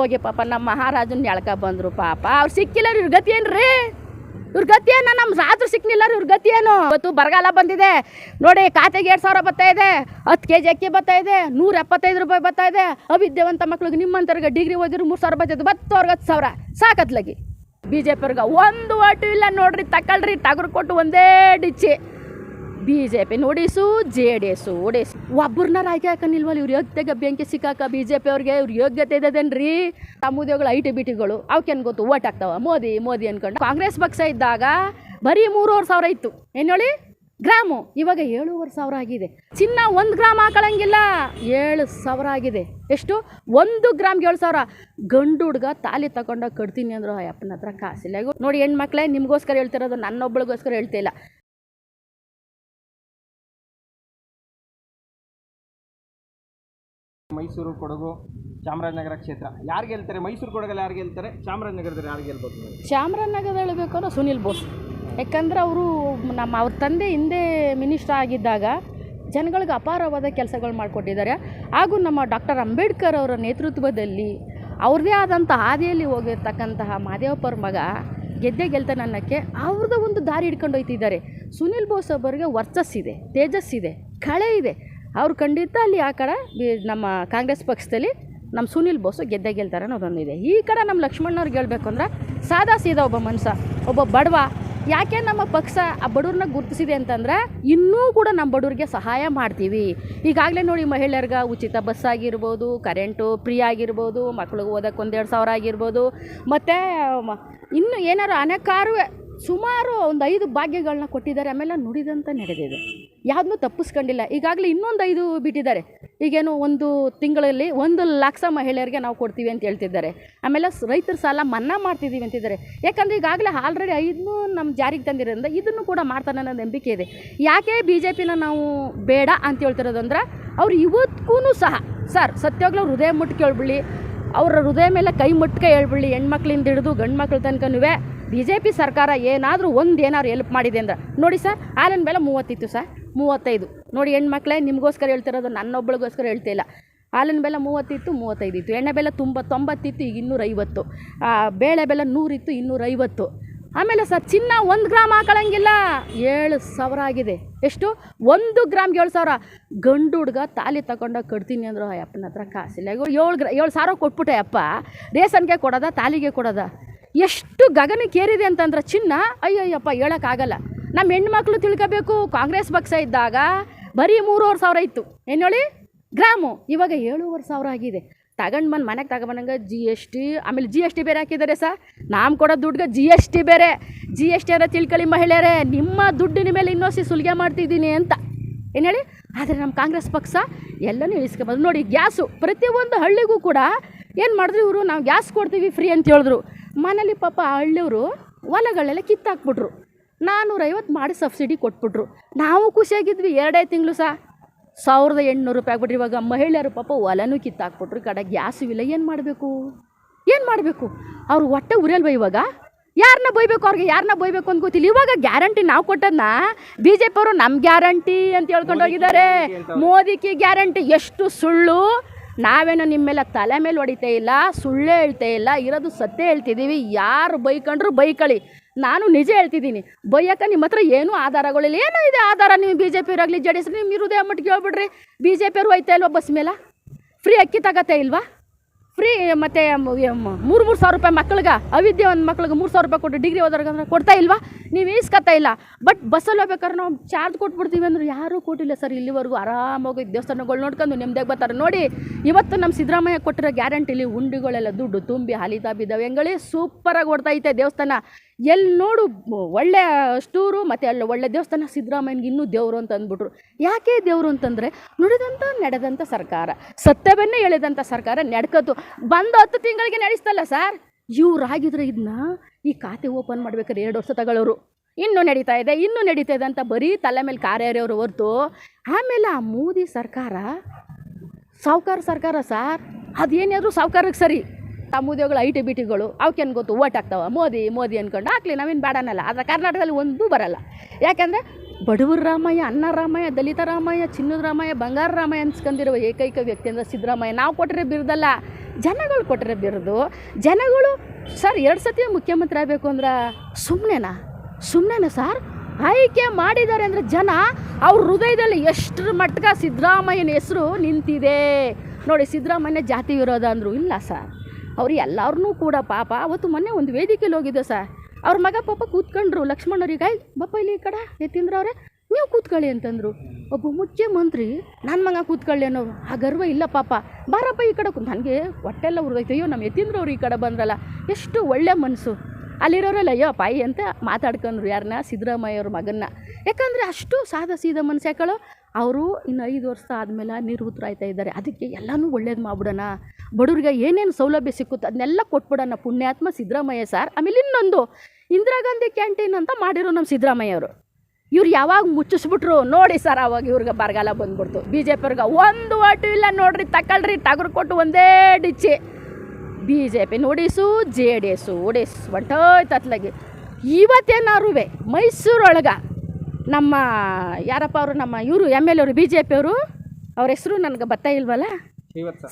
ಹೋಗಿ ಪಾಪ ನಮ್ಮ ಮಹಾರಾಜನ ಎಳ್ಕ ಬಂದರು ಪಾಪ. ಅವ್ರು ಸಿಕ್ಕಿಲ್ಲ ಇವ್ರ ಗತಿ ಏನ್ರಿ? ಇವ್ರ ಗತಿ ಏನ? ನಮ್ಮ ರಾತ್ರಿ ಸಿಕ್ಕಿಲ್ಲ ಇವ್ರ ಗತಿ ಏನು? ಇವತ್ತು ಬರಗಾಲ ಬಂದಿದೆ. ನೋಡಿ, ಖಾತೆಗೆ ಎರಡು ಸಾವಿರ ಬರ್ತಾ ಇದೆ. ಹತ್ತು ಕೆ ಜಿ ಅಕ್ಕಿ ಬರ್ತಾ ಇದೆ. ನೂರ ಎಪ್ಪತ್ತೈದು ರೂಪಾಯಿ ಬರ್ತಾ ಇದೆ. ಅವಿದ್ಯಾವಂತ ಮಕ್ಳಿಗೆ ನಿಮ್ಮಂಥವ್ರಿಗೆ ಡಿಗ್ರಿ ಓದಿದ್ರು ಮೂರು ಸಾವಿರ ಬರ್ತೈತೆ ಬತ್ತವ್ರಿಗೆ ಹತ್ತು ಸಾವಿರ. ಸಾಕತ್ಲಗಿ. ಬಿ ಜೆ ಒಂದು ಓಟು ಇಲ್ಲ ನೋಡ್ರಿ ತಗೊಳ್ರಿ ಟಗರು ಕೊಟ್ಟು ಒಂದೇ ಡಿಚ್ಚಿ. ಬಿ ಜೆ ಪಿ ನೋಡಿಸು ಜೆ ಡಿ ಎಸ್ಸು ಓಡಿಸು. ಒಬ್ಬರನ್ನ ಆಯ್ಕೆ ಹಾಕನಿಲ್ವಲ್ಲ ಇವ್ರ ಯೋಗ್ಯತೆಗೆ ಬೆಂಕಿ ಸಿಕ್ಕಾಕ ಬಿ ಜೆ ಪಿ ಅವ್ರಿಗೆ, ಇವ್ರ ಯೋಗ್ಯತೆ ಇದೇನ್ರಿ ತಮ್ಮುದ್ಯೋಗಗಳು ಐ ಟಿ ಬಿ ಟಿಗಳು ಅವಕ್ಕೇನು ಗೊತ್ತು ಓಟ್ ಆಗ್ತಾವ ಮೋದಿ ಮೋದಿ ಅನ್ಕೊಂಡು. ಕಾಂಗ್ರೆಸ್ ಪಕ್ಷ ಇದ್ದಾಗ ಬರೀ ಮೂರುವರೆ ಸಾವಿರ ಇತ್ತು. ಏನು ಹೇಳಿ? ಗ್ರಾಮು. ಇವಾಗ ಏಳುವರೆ ಸಾವಿರ ಆಗಿದೆ. ಚಿನ್ನ ಒಂದು ಗ್ರಾಮ್ ಹಾಕೊಳ್ಳಂಗಿಲ್ಲ ಏಳು ಸಾವಿರ ಆಗಿದೆ. ಎಷ್ಟು? ಒಂದು ಗ್ರಾಮ್ಗೆ ಏಳು ಸಾವಿರ. ಗಂಡು ಹುಡುಗ ತಾಲಿ ತಗೊಂಡಾಗ ಕಟ್ತೀನಿ ಅಂದ್ರು, ಅಯ್ಯಪ್ಪನ ಹತ್ರ ಕಾಸಿಲ್ಲ. ನೋಡಿ ಹೆಣ್ಮಕ್ಳೆ, ನಿಮಗೋಸ್ಕರ ಹೇಳ್ತಿರೋದು ನನ್ನೊಬ್ಬಳಿಗೋಸ್ಕರ ಹೇಳ್ತಿಲ್ಲ. ಮೈಸೂರು ಕೊಡಗು ಚಾಮರಾಜನಗರ ಕ್ಷೇತ್ರ. ಯಾರು ಗೆಲ್ತಾರೆ? ಮೈಸೂರು ಕೊಡಗಲ್ಲಿ ಯಾರು ಗೆಲ್ತಾರೆ? ಚಾಮರಾಜನಗರದಲ್ಲಿ ಯಾರು ಗೆಲ್ಬೋದು? ಚಾಮರಾಜನಗರದಲ್ಲಿ ಚಾಮರಾಜನಗರ ಹೇಳಬೇಕು ಅಂದ್ರೆ ಸುನಿಲ್ ಬೋಸ್. ಯಾಕಂದ್ರೆ ಅವರು ನಮ್ಮ ಅವ್ರ ತಂದೆ ಹಿಂದೆ ಮಿನಿಸ್ಟರ್ ಆಗಿದ್ದಾಗ ಜನಗಳಿಗೆ ಅಪಾರವಾದ ಕೆಲಸಗಳು ಮಾಡಿಕೊಟ್ಟಿದ್ದಾರೆ. ಹಾಗೂ ನಮ್ಮ ಡಾಕ್ಟರ್ ಅಂಬೇಡ್ಕರ್ ಅವರ ನೇತೃತ್ವದಲ್ಲಿ ಅವ್ರದ್ದೇ ಆದಂಥ ಹಾದಿಯಲ್ಲಿ ಹೋಗಿರ್ತಕ್ಕಂತಹ ಮಾದೇವಪ್ಪರ ಮಗ ಗೆದ್ದೆ ಗೆಲ್ತಾನೆ ಅನ್ನೋಕ್ಕೆ ಅವ್ರದ್ದು ಒಂದು ದಾರಿ ಹಿಡ್ಕೊಂಡು ಹೋಯ್ತಿದ್ದಾರೆ. ಸುನಿಲ್ ಬೋಸ್ ಅವರಿಗೆ ವರ್ಚಸ್ಸಿದೆ, ತೇಜಸ್ಸಿದೆ, ಕಳೆ ಇದೆ. ಅವ್ರು ಖಂಡಿತ ಅಲ್ಲಿ ಆ ಕಡೆ ನಮ್ಮ ಕಾಂಗ್ರೆಸ್ ಪಕ್ಷದಲ್ಲಿ ನಮ್ಮ ಸುನಿಲ್ ಬೋಸು ಗೆದ್ದೆ ಗೆಲ್ತಾರೆ ಅನ್ನೋದೊಂದಿದೆ. ಈ ಕಡೆ ನಮ್ಮ ಲಕ್ಷ್ಮಣ್ಣವ್ರಿಗೆ ಹೇಳಬೇಕು ಅಂದ್ರೆ ಸಾದಾ ಸೀದಾ ಒಬ್ಬ ಮನುಷ್ಯ, ಒಬ್ಬ ಬಡವ. ಯಾಕೆ ನಮ್ಮ ಪಕ್ಷ ಆ ಬಡವ್ರನ್ನ ಗುರುತಿಸಿದೆ ಅಂತಂದ್ರೆ ಇನ್ನೂ ಕೂಡ ನಮ್ಮ ಬಡವ್ರಿಗೆ ಸಹಾಯ ಮಾಡ್ತೀವಿ. ಈಗಾಗಲೇ ನೋಡಿ ಮಹಿಳೆಯರ್ಗೆ ಉಚಿತ ಬಸ್ ಆಗಿರ್ಬೋದು ಕರೆಂಟು ಫ್ರೀ ಆಗಿರ್ಬೋದು, ಮಕ್ಳಿಗೆ ಓದೋಕೆ ಒಂದೆರಡು ಸಾವಿರ ಆಗಿರ್ಬೋದು. ಮತ್ತು ಇನ್ನು ಏನಾರು ಅನೇಕಾರು ಸುಮಾರು ಒಂದು ಐದು ಭಾಗ್ಯಗಳನ್ನ ಕೊಟ್ಟಿದ್ದಾರೆ, ಆಮೇಲೆ ನುಡಿದಂತ ನಡೆದಿದೆ. ಯಾವುದನ್ನೂ ತಪ್ಪಿಸ್ಕೊಂಡಿಲ್ಲ. ಈಗಾಗಲೇ ಇನ್ನೊಂದು ಐದು ಬಿಟ್ಟಿದ್ದಾರೆ. ಈಗೇನು ಒಂದು ತಿಂಗಳಲ್ಲಿ ಒಂದು ಲಕ್ಷ ಮಹಿಳೆಯರಿಗೆ ನಾವು ಕೊಡ್ತೀವಿ ಅಂತ ಹೇಳ್ತಿದ್ದಾರೆ. ಆಮೇಲೆ ರೈತರ ಸಾಲ ಮನ್ನಾ ಮಾಡ್ತಿದ್ದೀವಿ ಅಂತಿದ್ದಾರೆ. ಯಾಕಂದರೆ ಈಗಾಗಲೇ ಆಲ್ರೆಡಿ ಐದನ್ನೂ ನಮ್ಮ ಜಾರಿಗೆ ತಂದಿರೋದ್ರಿಂದ ಇದನ್ನು ಕೂಡ ಮಾಡ್ತಾನೆ ಅನ್ನೋ ನಂಬಿಕೆ ಇದೆ. ಯಾಕೆ ಬಿ ಜೆ ಪಿನ ನಾವು ಬೇಡ ಅಂತ ಹೇಳ್ತಿರೋದಂದ್ರೆ, ಅವ್ರು ಇವತ್ತಿಗೂ ಸಹ, ಸರ್ ಸತ್ಯವಾಗ್ಲೂ ಹೃದಯ ಮುಟ್ಟು ಕೇಳ್ಬಿಡಿ ಅವರ ಹೃದಯ ಮೇಲೆ ಕೈ ಮುಟ್ಕೆ ಹೇಳ್ಬಿಡಿ ಹೆಣ್ಮಕ್ಳಿಂದ ಹಿಡಿದು ಗಂಡು ಮಕ್ಳ ತನಕನೂ ಬಿ ಜೆ ಪಿ ಸರ್ಕಾರ ಏನಾದರೂ ಒಂದು ಏನಾದ್ರು ಹೆಲ್ಪ್ ಮಾಡಿದೆ ಅಂದ್ರೆ. ನೋಡಿ ಸರ್ ಹಾಲಿನ ಬೆಲೆ ಮೂವತ್ತಿತ್ತು ಸರ್ ಮೂವತ್ತೈದು. ನೋಡಿ ಹೆಣ್ಮಕ್ಳೇ, ನಿಮಗೋಸ್ಕರ ಹೇಳ್ತಿರೋದು ನನ್ನೊಬ್ಬಳಿಗೋಸ್ಕರ ಹೇಳ್ತಿಲ್ಲ ಹಾಲಿನ ಬೆಲೆ ಮೂವತ್ತಿತ್ತು ಮೂವತ್ತೈದು ಇತ್ತು ಎಣ್ಣೆ ಬೆಲೆ ತುಂಬ ತೊಂಬತ್ತಿತ್ತು ಈಗ ಇನ್ನೂರೈವತ್ತು ಬೇಳೆ ಬೆಲೆ ನೂರಿತ್ತು, ಇನ್ನೂರೈವತ್ತು. ಆಮೇಲೆ ಸರ್ ಚಿನ್ನ ಒಂದು ಗ್ರಾಮ್ ಹಾಕೊಳ್ಳಂಗಿಲ್ಲ ಏಳು ಸಾವಿರ ಆಗಿದೆ. ಎಷ್ಟು? ಒಂದು ಗ್ರಾಮ್ಗೆ ಏಳು ಸಾವಿರ. ಗಂಡು ಹುಡುಗ ತಾಲಿ ತಗೊಂಡಾಗ ಕಟ್ತೀನಿ ಅಂದ್ರು, ಅಯ್ಯಪ್ಪನ ಹತ್ರ ಕಾಸಿಲ್ಲ. ಏಳು ಗ್ರಾ ಏಳು ಸಾವಿರ ಕೊಟ್ಬಿಟ್ಟೆ ಅಪ್ಪ. ರೇಷನ್ಗೆ ಕೊಡೋದ, ತಾಲಿಗೆ ಕೊಡೋದ? ಎಷ್ಟು ಗಗನಕ್ಕೇರಿದೆ ಅಂತಂದ್ರೆ ಚಿನ್ನ, ಅಯ್ಯಯ್ಯಪ್ಪ ಹೇಳೋಕ್ಕಾಗಲ್ಲ. ನಮ್ಮ ಹೆಣ್ಮಕ್ಳು ತಿಳ್ಕೋಬೇಕು, ಕಾಂಗ್ರೆಸ್ ಪಕ್ಷ ಇದ್ದಾಗ ಬರೀ ಮೂರುವರೆ ಸಾವಿರ ಇತ್ತು. ಏನು ಹೇಳಿ? ಗ್ರಾಮು. ಇವಾಗ ಏಳುವರೆ ಸಾವಿರ ಆಗಿದೆ. ತಗೊಂಡು ಬಂದು ಮನೆಗೆ ತಗೊಬಂದಂಗೆ ಜಿ ಎಸ್ ಟಿ ಆಮೇಲೆ ಜಿ ಎಸ್ ಟಿ ಬೇರೆ ಹಾಕಿದ್ದಾರೆ ಸರ್. ನಾವು ಕೊಡೋ ದುಡ್ಡಿಗೆ ಜಿ ಎಸ್ ಟಿ ಬೇರೆ. ಜಿ ಎಸ್ ಟಿ ಅಂದರೆ ತಿಳ್ಕೊಳ್ಳಿ ಮಹಿಳೆಯರೇ, ನಿಮ್ಮ ದುಡ್ಡಿನ ಮೇಲೆ ಇನ್ನೊಸಿ ಸುಲಿಗೆ ಮಾಡ್ತಿದ್ದೀನಿ ಅಂತ. ಏನು ಹೇಳಿ? ಆದರೆ ನಮ್ಮ ಕಾಂಗ್ರೆಸ್ ಪಕ್ಷ ಎಲ್ಲನೂ ಇಳಿಸ್ಕೊಬೋದು ನೋಡಿ, ಗ್ಯಾಸು. ಪ್ರತಿಯೊಂದು ಹಳ್ಳಿಗೂ ಕೂಡ ಏನು ಮಾಡಿದ್ರು ಇವರು? ನಾವು ಗ್ಯಾಸ್ ಕೊಡ್ತೀವಿ ಫ್ರೀ ಅಂತ ಹೇಳಿದ್ರು. ಮನೇಲಿ ಪಾಪ ಹಳ್ಳಿಯವರು ಹೊಲಗಳೆಲ್ಲ ಕಿತ್ತಾಕ್ಬಿಟ್ರು. ನಾನ್ನೂರೈವತ್ತು ಮಾಡಿ ಸಬ್ಸಿಡಿ ಕೊಟ್ಬಿಟ್ರು. ನಾವು ಖುಷಿಯಾಗಿದ್ವಿ ಎರಡೇ ತಿಂಗಳು ಸಹ ಸಾವಿರದ ಎಂಟುನೂರು ರೂಪಾಯಿ ಆಗ್ಬಿಟ್ರಿ ಇವಾಗ. ಮಹಿಳೆಯರು ಪಾಪ ಹೊಲನೂ ಕಿತ್ತಾಕ್ಬಿಟ್ರು. ಈ ಕಡೆ ಗ್ಯಾಸು ಇಲ್ಲ ಏನು ಮಾಡಬೇಕು? ಏನು ಮಾಡಬೇಕು? ಅವ್ರು ಹೊಟ್ಟೆ ಉರಿಯಲ್ವ ಇವಾಗ? ಯಾರನ್ನ ಬೈಬೇಕು ಅವ್ರಿಗೆ? ಯಾರನ್ನ ಬೈಬೇಕು ಅಂತ ಗೊತ್ತಿಲ್ಲ. ಇವಾಗ ಗ್ಯಾರಂಟಿ ನಾವು ಕೊಟ್ಟದನ್ನ ಬಿ ಜೆ ಅವರು ನಮ್ಮ ಗ್ಯಾರಂಟಿ ಅಂತ ಹೇಳ್ಕೊಂಡು ಹೋಗಿದ್ದಾರೆ. ಮೋದಿಗೆ ಗ್ಯಾರಂಟಿ. ಎಷ್ಟು ಸುಳ್ಳು. ನಾವೇನೋ ನಿಮ್ಮ ಮೇಲೆ ತಲೆ ಮೇಲೆ ಹೊಡಿತೇ ಇಲ್ಲ, ಸುಳ್ಳೇ ಹೇಳ್ತೇ ಇಲ್ಲ, ಇರೋದು ಸತ್ಯ ಹೇಳ್ತಿದ್ದೀವಿ. ಯಾರು ಬೈಕೊಂಡ್ರು ಬೈಕಳಿ ನಾನು ನಿಜ ಹೇಳ್ತಿದ್ದೀನಿ. ಬೈಯಕ್ಕೆ ನಿಮ್ಮ ಹತ್ರ ಏನೂ ಆಧಾರಗಳಿಲ್ಲ. ಏನೂ ಇದೆ ಆಧಾರ ನೀವು ಬಿ ಜೆ ಪಿಯವ್ರಾಗಲಿ ಜೆ ಡಿ ನಿಮ್ಮ ಇರೋದೇ ಮಟ್ಟಿಗೆ ಹೇಳ್ಬಿಡ್ರಿ. ಬಿ ಜೆ ಪಿಯವ್ರು ಹೋಯ್ತಾ ಇಲ್ವಾ ಬಸ್ ಮೇಲೆ? ಫ್ರೀ ಅಕ್ಕಿ ತಗತ್ತೆ ಇಲ್ವಾ? ಫ್ರೀ, ಮತ್ತು ಮೂರು ಮೂರು ಸಾವಿರ ರೂಪಾಯಿ ಮಕ್ಳಿಗೆ ಅವಿದ್ಯೆ ಒಂದು ಮಕ್ಳಿಗೆ ಮೂರು ಸಾವಿರ ರೂಪಾಯಿ ಕೊಟ್ಟು ಡಿಗ್ರಿ ಓದೋರ್ಗಂದ್ರೆ ಕೊಡ್ತಾ ಇಲ್ವಾ? ನೀವು ಈಸ್ಕೊತಾ ಇಲ್ಲ. ಬಟ್ ಬಸ್ಸಲ್ಲಿ ಹೋಗ್ಬೇಕಾದ್ರೆ ನಾವು ಚಾರ್ಜ್ ಕೊಟ್ಬಿಡ್ತೀವಿ ಅಂದ್ರೆ ಯಾರೂ ಕೊಟ್ಟಿಲ್ಲ ಸರ್ ಇಲ್ಲಿವರೆಗೂ. ಆರಾಮಾಗಿ ದೇವಸ್ಥಾನಗಳು ನೋಡ್ಕೊಂಡು ನೆಮ್ಮದಿಯಾಗಿ ಬರ್ತಾರೆ. ನೋಡಿ, ಇವತ್ತು ನಮ್ಮ ಸಿದ್ದರಾಮಯ್ಯ ಕೊಟ್ಟಿರೋ ಗ್ಯಾರಂಟಿಲಿ ಉಂಡಿಗಳೆಲ್ಲ ದುಡ್ಡು ತುಂಬಿ ಹಾಲಿತಾ ಬಿದ್ದಾವೆ ಹೆಂಗಳಿ ಸೂಪರಾಗಿ ಓಡ್ತೈತೆ ದೇವಸ್ಥಾನ. ಎಲ್ಲಿ ನೋಡು, ಒಳ್ಳೆ ಸ್ಟೂರು ಮತ್ತು ಅಲ್ಲಿ ಒಳ್ಳೆ ದೇವಸ್ಥಾನ ಸಿದ್ದರಾಮಯ್ಯನಿಗೆ ಇನ್ನೂ ದೇವರು ಅಂತ ಅಂದ್ಬಿಟ್ರು. ಯಾಕೆ ದೇವರು ಅಂತಂದರೆ ನುಡಿದಂಥ ನಡೆದಂಥ ಸರ್ಕಾರ ಸತ್ಯವನ್ನೇ ಹೇಳಿದಂಥ ಸರ್ಕಾರ ನಡ್ಕೋದು ಬಂದು ಹತ್ತು ತಿಂಗಳಿಗೆ ನಡೆಸ್ತಲ್ಲ ಸರ್? ಇವರಾಗಿದ್ರೆ ಇದನ್ನ ಈ ಖಾತೆ ಓಪನ್ ಮಾಡ್ಬೇಕಾದ್ರೆ ಎರಡು ವರ್ಷ ತಗೊಳ್ಳೋರು ಇನ್ನೂ ನಡೀತಾ ಇದೆ, ಇನ್ನೂ ನಡೀತಾ ಇದೆ ಅಂತ ಬರೀ ತಲೆ ಮೇಲೆ ಕಾರ್ಯಾರ್ಯವರು ಹೊರ್ತು. ಆಮೇಲೆ ಆ ಮೋದಿ ಸರ್ಕಾರ, ಸಾವುಕಾರ ಸರ್ಕಾರ ಸರ್? ಅದೇನಾದರೂ ಸಾವುಕಾರಕ್ಕೆ ಸರಿ. ಉದ್ಯೋಗಗಳು ಐ ಟಿ, ಬಿ ಟಿಗಳು ಅವಕ್ಕೇನು ಗೊತ್ತು? ಓಟ್ ಆಗ್ತಾವೆ. ಮೋದಿ ಮೋದಿ ಅಂದ್ಕೊಂಡು ಹಾಕ್ಲಿ, ನಾವೇನು ಬೇಡನಲ್ಲ ಆದರೆ ಕರ್ನಾಟಕದಲ್ಲಿ ಒಂದೂ ಬರಲ್ಲ. ಯಾಕೆಂದರೆ ಬಡವರ ರಾಮಯ್ಯ ಅನ್ನ ರಾಮಯ್ಯ, ದಲಿತ ರಾಮಯ್ಯ, ಚಿನ್ನದ ರಾಮಯ್ಯ, ಬಂಗಾರ ರಾಮಯ್ಯ ಅನ್ಸ್ಕೊಂಡಿರುವ ಏಕೈಕ ವ್ಯಕ್ತಿ ಅಂದರೆ ಸಿದ್ದರಾಮಯ್ಯ. ನಾವು ಕೊಟ್ಟರೆ ಬಿರ್ದಲ್ಲ. ಜನಗಳು ಕೊಟ್ಟರೆ ಬಿರ್ದು. ಜನಗಳು, ಸರ್, ಎರಡು ಸತಿ ಮುಖ್ಯಮಂತ್ರಿ ಆಗಬೇಕು ಅಂದ್ರೆ ಸುಮ್ಮನೆನಾ ಸುಮ್ಮನೆನಾ ಸರ್? ಆಯ್ಕೆ ಮಾಡಿದ್ದಾರೆ ಅಂದರೆ ಜನ ಅವ್ರ ಹೃದಯದಲ್ಲಿ ಎಷ್ಟರ ಮಟ್ಟಿಗೆ ಸಿದ್ದರಾಮಯ್ಯನ ಹೆಸರು ನಿಂತಿದೆ. ನೋಡಿ ಸಿದ್ದರಾಮಯ್ಯ ಜಾತಿ ವಿರೋಧ ಅಂದರು ಇಲ್ಲ, ಸರ್. ಅವ್ರು ಎಲ್ಲರನ್ನೂ ಕೂಡ ಪಾಪ. ಅವತ್ತು ಮೊನ್ನೆ ಒಂದು ವೇದಿಕೆಯಲ್ಲಿ ಹೋಗಿದ್ದೆ ಸರ್. ಅವ್ರ ಮಗ ಪಾಪ ಕೂತ್ಕೊಂಡ್ರು. ಲಕ್ಷ್ಮಣರಿಗೆ ಆಯ್ ಬಪ್ಪ ಇಲ್ಲಿ ಈ ಕಡೆ ಎತ್ತಿಂದ್ರ ಅವ್ರೆ, ನೀವು ಕೂತ್ಕೊಳ್ಳಿ ಅಂತಂದರು. ಒಬ್ಬ ಮುಖ್ಯಮಂತ್ರಿ ನನ್ನ ಮಗ ಕೂತ್ಕೊಳ್ಳಿ ಅನ್ನೋರು ಆ ಗರ್ವ ಇಲ್ಲ ಪಾಪ. ಬಾರಪ್ಪ, ಈ ಕಡೆ ನನಗೆ ಹೊಟ್ಟೆಲ್ಲ ಉರಿದೈತೆ ಅಯ್ಯೋ, ನಮ್ಮ ಎತ್ತಿಂದ್ರವ್ರು ಈ ಕಡೆ ಬಂದ್ರಲ್ಲ, ಎಷ್ಟು ಒಳ್ಳೆ ಮನಸ್ಸು ಅಲ್ಲಿರೋರೆಲ್ಲ, ಅಯ್ಯೋ, ಪಾಯಿ ಅಂತ ಮಾತಾಡ್ಕೊಂಡ್ರು ಯಾರನ್ನ ಸಿದ್ದರಾಮಯ್ಯ ಅವ್ರ ಮಗನ್ನ. ಯಾಕಂದರೆ ಅಷ್ಟು ಸಾದ ಸೀದ ಮನಸ್ಸು ಯಾಕಳು ಅವರು ಇನ್ನು ಐದು ವರ್ಷ ಆದಮೇಲೆ ನಿವೃತ್ತರಾಯ್ತಾ ಇದ್ದಾರೆ. ಅದಕ್ಕೆ ಎಲ್ಲನೂ ಒಳ್ಳೇದು ಮಾಡ್ಬಿಡೋಣ. ಬಡವ್ರಿಗೆ ಏನೇನು ಸೌಲಭ್ಯ ಸಿಕ್ಕುತ್ತೆ ಅದನ್ನೆಲ್ಲ ಕೊಟ್ಬಿಡೋಣ ಪುಣ್ಯಾತ್ಮ ಸಿದ್ದರಾಮಯ್ಯ ಸರ್. ಆಮೇಲೆ ಇನ್ನೊಂದು, ಇಂದಿರಾ ಗಾಂಧಿ ಕ್ಯಾಂಟೀನ್ ಅಂತ ಮಾಡಿರೋ ನಮ್ಮ ಸಿದ್ದರಾಮಯ್ಯ ಅವರು. ಇವ್ರು ಯಾವಾಗ ಮುಚ್ಚಿಸ್ಬಿಟ್ರು ನೋಡಿ ಸರ್, ಅವಾಗ ಇವ್ರಿಗೆ ಬರಗಾಲ ಬಂದ್ಬಿಡ್ತು. ಬಿ ಜೆ ಪಿಯವ್ರಿಗೆ ಒಂದು ಓಟು ಇಲ್ಲ ನೋಡ್ರಿ, ತಕೊಳ್ರಿ, ಟಗರು ಕೊಟ್ಟು ಒಂದೇ ಡಿಚ್ಚಿ. ಬಿ ಜೆ ಪಿನ ನೋಡಿಸು, ಜೆ ಡಿ ಎಸ್ಸು ಒಡಿಸು ಹೊಂಟೋಯ್ತು ಅತ್ಲಾಗಿ ಇವತ್ತೇನಾರು ಮೈಸೂರೊಳಗೆ ನಮ್ಮ ಯಾರಪ್ಪ ಅವರು ನಮ್ಮ ಇವರು ಎಂ ಎಲ್ ಅವರು ಬಿ ಜೆ ಪಿಯವರು ಅವ್ರ ಹೆಸರು ನನಗೆ ಬರ್ತಾ ಇಲ್ವಲ್ಲ?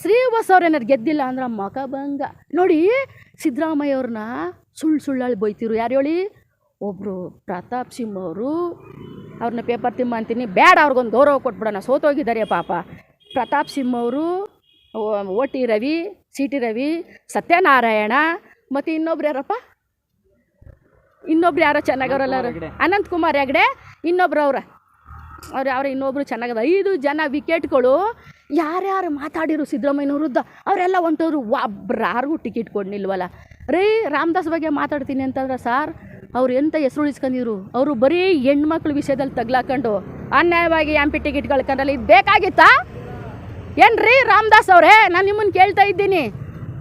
ಶ್ರೀವಾಸ್ ಅವ್ರು ಏನಾರು ಗೆದ್ದಿಲ್ಲ ಅಂದ್ರೆ ಮಕಭಂಗ ನೋಡಿ ಸಿದ್ದರಾಮಯ್ಯ ಅವ್ರನ್ನ ಸುಳ್ಳು ಸುಳ್ಳಾಳಿ ಬೈತಿರು ಯಾರು ಹೇಳಿ? ಒಬ್ಬರು ಪ್ರತಾಪ್ ಸಿಂಹ ಅವರು. ಅವ್ರನ್ನ ಪೇಪರ್ ತಿಮ್ಮ ಅಂತೀನಿ. ಬೇಡ ಅವ್ರಿಗೊಂದು ಗೌರವ ಕೊಟ್ಬಿಡೋಣ. ಸೋತೋಗಿದ್ದಾರೆ ಪಾಪ. ಪ್ರತಾಪ್ ಸಿಂಹ ಅವರು O T Ravi C T Ravi Satyanarayana ಮತ್ತು ಇನ್ನೊಬ್ರು ಯಾರಪ್ಪ? ಇನ್ನೊಬ್ರು ಯಾರೋ ಚೆನ್ನಾಗವ್ರಲ್ಲ ಅವ್ರು. ಅನಂತ್ ಕುಮಾರ್ ಹೆಗ್ಡೆ ಇನ್ನೊಬ್ರು ಅವ್ರ. ಅವ್ರು ಅವ್ರ ಇನ್ನೊಬ್ರು ಚೆನ್ನಾಗದ. ಐದು ಜನ ವಿಕೆಟ್ಗಳು ಯಾರ್ಯಾರು ಮಾತಾಡಿರು ಸಿದ್ದರಾಮಯ್ಯನ ವಿರುದ್ಧ ಅವರೆಲ್ಲ ಹೊಂಟೋರು ಒಬ್ರಾರಿಗೂ ಟಿಕೆಟ್ ಕೊಡ್ನಿಲ್ವಲ್ಲ ರೀ ರಾಮದಾಸ್ ಬಗ್ಗೆ ಮಾತಾಡ್ತೀನಿ ಅಂತಂದ್ರೆ ಸಾರ್ ಅವ್ರು ಎಂತ ಹೆಸರು ಉಳಿಸ್ಕೊಂಡಿದ್ರು? ಅವರು ಬರೀ ಹೆಣ್ಮಕ್ಳ ವಿಷಯದಲ್ಲಿ ತಗ್ಲಾಕೊಂಡು ಅನ್ಯಾಯವಾಗಿ ಎಂ ಪಿ ಟಿಕೆಟ್ ಕಂಡಲ್ಲಿ ಇದು ಬೇಕಾಗಿತ್ತಾ? ಏನ್ರಿ ರಾಮದಾಸ್ ಅವರೇ ನಾನು ನಿಮ್ಮನ್ನು ಕೇಳ್ತಾ ಇದ್ದೀನಿ.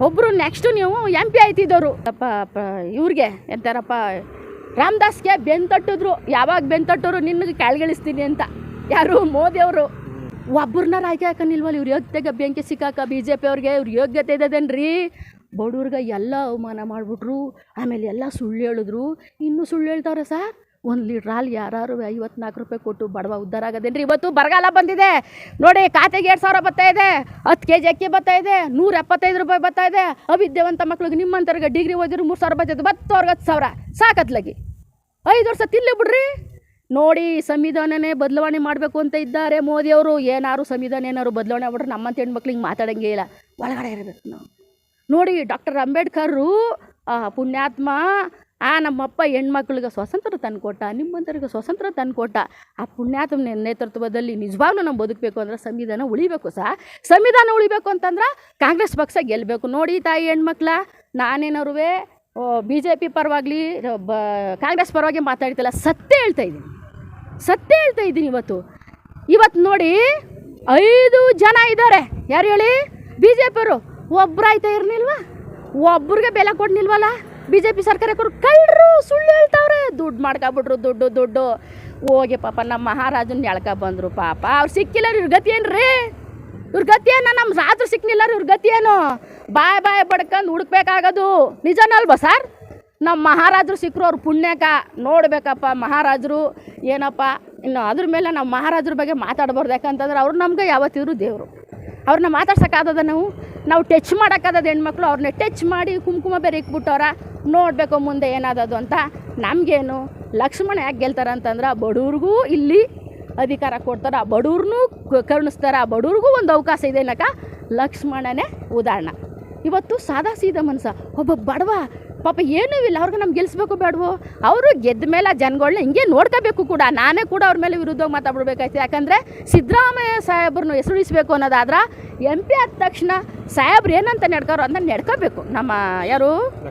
ಒಬ್ಬರು ನೆಕ್ಸ್ಟು ನೀವು ಎಂ ಪಿ ಆಯ್ತಿದ್ದವರು. ಅಪ್ಪ ಇವ್ರಿಗೆ ಎಂತಾರಪ್ಪ ರಾಮದಾಸ್ಗೆ ಬೆಂತಟ್ಟಿದ್ರು ಯಾವಾಗ ಬೆಂತಟ್ಟರು ನಿನ್ನಗೆ ಕೆಳಗಿಳಿಸ್ತೀನಿ ಅಂತ. ಯಾರು? ಮೋದಿ ಅವರು. ಒಬ್ಬರನ್ನ ಆಯ್ಕೆ ಹಾಕನಿಲ್ವಲ್ಲ, ಇವ್ರ ಯೋಗ್ಯತೆಗೆ ಬೆಂಕಿ ಸಿಕ್ಕಾಕ ಬಿ ಜೆ ಪಿ ಅವ್ರಿಗೆ, ಇವ್ರ ಯೋಗ್ಯತೆ ಇದ್ದದೇನ್ರಿ? ಬಡವ್ರಿಗೆ ಎಲ್ಲ ಅವಮಾನ ಮಾಡಿಬಿಟ್ರು, ಆಮೇಲೆ ಎಲ್ಲ ಸುಳ್ಳು ಹೇಳಿದ್ರು. ಇನ್ನೂ ಸುಳ್ಳು ಹೇಳ್ತಾವ್ರೆ ಸರ್? ಒಂದು ಲೀಟ್ರ್ ಹಾಲು ಯಾರು ಐವತ್ನಾಲ್ಕು ರೂಪಾಯಿ ಕೊಟ್ಟು ಬಡವ ಉದ್ಧಾರ ಆಗೋದೇನ್ರಿ? ಇವತ್ತು ಬರಗಾಲ ಬಂದಿದೆ. ನೋಡಿ, ಖಾತೆಗೆ ಎರಡು ಸಾವಿರ ಬರ್ತಾ ಇದೆ. ಹತ್ತು ಕೆ ಜಿ ಅಕ್ಕಿ ಬತ್ತಾ ಇದೆ. ನೂರ ಎಪ್ಪತ್ತೈದು ರೂಪಾಯಿ ಬರ್ತಾ ಇದೆ. ಅವಿದ್ಯಾವಂತ ಮಕ್ಳಿಗೆ ನಿಮ್ಮಂತರ್ಗೆ ಡಿಗ್ರಿ ಓದಿದ್ರು ಮೂರು ಸಾವಿರ ಬರ್ತೈತೆ ಬತ್ತವ್ರಿಗೆ ಹತ್ತು ಸಾವಿರ. ಸಾಕತ್ಲಾಗಿ. ಐದು ವರ್ಷ ತಿನ್ಲಿ ಬಿಡ್ರಿ. ನೋಡಿ, ಸಂವಿಧಾನನೇ ಬದಲಾವಣೆ ಮಾಡಬೇಕು ಅಂತ ಇದ್ದಾರೆ ಮೋದಿಯವರು ಏನಾರು ಸಂವಿಧಾನ ಏನಾರು ಬದಲಾವಣೆ ಮಾಡ್ಬಿಟ್ರೆ ನಮ್ಮಂತ ಹೆಣ್ಮಕ್ಳಿಗೆ ಮಾತಾಡಂಗೇ ಇಲ್ಲ. ಒಳಗಡೆ ಇರಬೇಕು ನಾವು. ನೋಡಿ, ಡಾಕ್ಟರ್ ಅಂಬೇಡ್ಕರ್ರು ಪುಣ್ಯಾತ್ಮ ಆ ನಮ್ಮಪ್ಪ ಹೆಣ್ಮಕ್ಳಿಗೆ ಸ್ವಾತಂತ್ರ್ಯ ತಂದುಕೊಟ್ಟ ನಿಮ್ಮಂಥವ್ರಿಗೆ ಸ್ವಾತಂತ್ರ್ಯ ತಂದುಕೊಟ್ಟ ಆ ಪುಣ್ಯಾತ್ಮನ ನೇತೃತ್ವದಲ್ಲಿ ನಿಜವಾಗ್ಲೂ ನಾವು ಬದುಕಬೇಕು ಅಂದರೆ ಸಂವಿಧಾನ ಉಳಿಬೇಕು ಸಹ ಸಂವಿಧಾನ ಉಳಿಬೇಕು ಅಂತಂದ್ರೆ ಕಾಂಗ್ರೆಸ್ ಪಕ್ಷ ಗೆಲ್ಲಬೇಕು ನೋಡಿ ತಾಯಿ ಹೆಣ್ಮಕ್ಳ ನಾನೇನಾರು ಬಿ ಜೆ ಪಿ ಪರವಾಗಲಿ ಬ, ಕಾಂಗ್ರೆಸ್ ಪರವಾಗಿ ಮಾತಾಡ್ತಿಲ್ಲ, ಸತ್ಯ ಹೇಳ್ತಾ ಇದ್ದೀನಿ. ಸತ್ಯ ಹೇಳ್ತಾ ಇದ್ದೀನಿ ಇವತ್ತು. ಇವತ್ತು ನೋಡಿ ಐದು ಜನ ಇದ್ದಾರೆ. ಯಾರು ಹೇಳಿ? ಬಿ ಜೆ ಪಿಯವರು ಒಬ್ಬರಾಯ್ತಾ ಇರ್ನಿಲ್ವಾ ಒಬ್ರಿಗೆ ಬೆಲೆ ಕೊಡ್ನಿಲ್ವಲ್ಲ ಬಿ ಜೆ ಪಿ ಸರ್ಕಾರಕ್ಕರು ಕಳ್ಳರು, ಸುಳ್ಳು ಹೇಳ್ತಾವ್ರೆ. ದುಡ್ಡು ಮಾಡ್ಕೊಬಿಟ್ರು, ದುಡ್ಡು ದುಡ್ಡು. ಹೋಗಿ ಪಾಪ ನಮ್ಮ ಮಹಾರಾಜನ ಎಳ್ಕ ಬಂದರು ಪಾಪ. ಅವ್ರು ಸಿಕ್ಕಿಲ್ಲ ಇವ್ರ ಗತಿ ಏನ್ರಿ? ಇವ್ರ ಗತಿ ಏನ? ನಮ್ಮ ರಾತ್ರಿ ಸಿಕ್ಕಿಲ್ಲ ಇವ್ರ ಗತಿ ಏನು? ಬಾಯ್ ಬಾಯ್ ಬಡ್ಕೊಂಡು ಹುಡುಕ್ಬೇಕಾಗೋದು. ನಿಜನಲ್ವಾ ಸರ್? ನಮ್ಮ ಮಹಾರಾಜರು ಸಿಕ್ಕರು ಅವ್ರ ಪುಣ್ಯಕ. ನೋಡಬೇಕಪ್ಪ ಮಹಾರಾಜರು. ಏನಪ್ಪ? ಇನ್ನು ಅದ್ರ ಮೇಲೆ ನಾವು ಮಹಾರಾಜರ ಬಗ್ಗೆ ಮಾತಾಡ್ಬಾರ್ದು. ಯಾಕಂತಂದ್ರೆ ಅವ್ರು ನಮ್ಗೆ ಯಾವತ್ತಿದ್ರು ದೇವರು. ಅವ್ರನ್ನ ಮಾತಾಡ್ಸೋಕ್ಕಾಗದ ನಾವು. ನಾವು ಟಚ್ ಮಾಡೋಕ್ಕಾಗದ ಹೆಣ್ಮಕ್ಳು ಅವ್ರನ್ನ ಟಚ್ ಮಾಡಿ ಕುಂಕುಮ ಬೇರೆ ಇಕ್ಬಿಟ್ಟವ್ರ ನೋಡಬೇಕು ಮುಂದೆ ಏನಾದದು ಅಂತ. ನಮಗೇನು ಲಕ್ಷ್ಮಣ ಯಾಕೆ ಗೆಲ್ತಾರೆ ಅಂತಂದ್ರೆ ಬಡವ್ರಿಗೂ ಇಲ್ಲಿ ಅಧಿಕಾರ ಕೊಡ್ತಾರೆ ಬಡವ್ರನ್ನೂ ಕರುಣಿಸ್ತಾರೆ ಬಡವ್ರಿಗೂ ಒಂದು ಅವಕಾಶ ಇದೆ ಅನ್ನಕ ಲಕ್ಷ್ಮಣನೇ ಉದಾಹರಣೆ. ಇವತ್ತು ಸಾದಾ ಸೀದಾ ಮನ್ಸ ಒಬ್ಬ ಬಡವ ಪಾಪ ಏನೂ ಇಲ್ಲ, ಅವ್ರಿಗೆ ನಮ್ಗೆ ಗೆಲ್ಲಿಸ್ಬೇಕು ಬೇಡವೋ ಅವರು ಗೆದ್ದ ಮೇಲೆ ಜನಗಳನ್ನ ಹಿಂಗೆ ನೋಡ್ಕೋಬೇಕು ಕೂಡ. ನಾನೇ ಕೂಡ ಅವ್ರ ಮೇಲೆ ವಿರುದ್ಧವಾಗಿ ಮಾತಾಡ್ಬಿಡ್ಬೇಕಾಯ್ತು. ಯಾಕಂದರೆ ಸಿದ್ದರಾಮಯ್ಯ ಸಾಹೇಬ್ರನ್ನ ಹೆಸರುಳಿಸ್ಬೇಕು ಅನ್ನೋದಾದ್ರೆ ಎಂ ಪಿ ಆದ ತಕ್ಷಣ ಸಾಹೇಬ್ರು ಏನಂತ ನಡ್ಕೋರು ಅದನ್ನ ನಡ್ಕೋಬೇಕು. ನಮ್ಮ ಯಾರು?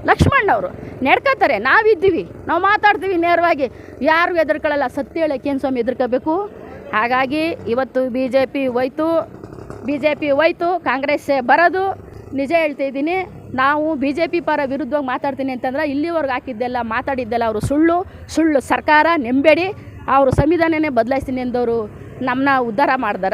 ಲಕ್ಷ್ಮಣ್ಣವರು. ನಡ್ಕೋತಾರೆ. ನಾವಿದ್ದೀವಿ. ನಾವು ಮಾತಾಡ್ತೀವಿ ನೇರವಾಗಿ. ಯಾರು ಹೆದರ್ಕೊಳ್ಳಲ್ಲ. ಸತ್ಯ ಹೇಳೋಕೆ ಏನು ಸ್ವಾಮಿ ಹೆದರ್ಕೋಬೇಕು? ಹಾಗಾಗಿ ಇವತ್ತು ಬಿ ಜೆ ಪಿ ಹೋಯ್ತು. ಬಿ ಜೆ ಪಿ ಹೋಯ್ತು. ಕಾಂಗ್ರೆಸ್ ಬರೋದು. ನಿಜ ಹೇಳ್ತಾ ಇದ್ದೀನಿ. ನಾವು ಬಿ ಜೆ ಪಿ ಪರ ವಿರುದ್ಧವಾಗಿ ಮಾತಾಡ್ತೀನಿ ಅಂತಂದ್ರೆ ಇಲ್ಲಿವರೆಗೂ ಹಾಕಿದ್ದೆಲ್ಲ ಮಾತಾಡಿದ್ದೆಲ್ಲ ಅವರು ಸುಳ್ಳು ಸುಳ್ಳು ಸರ್ಕಾರ, ನೆಂಬೇಡಿ, ಅವರು ಸಂವಿಧಾನನೇ ಬದಲಾಯಿಸ್ತೀನಿ ಎಂದವರು ನಮ್ಮನ್ನ ಉದ್ಧಾರ ಮಾಡ್ದಾರ?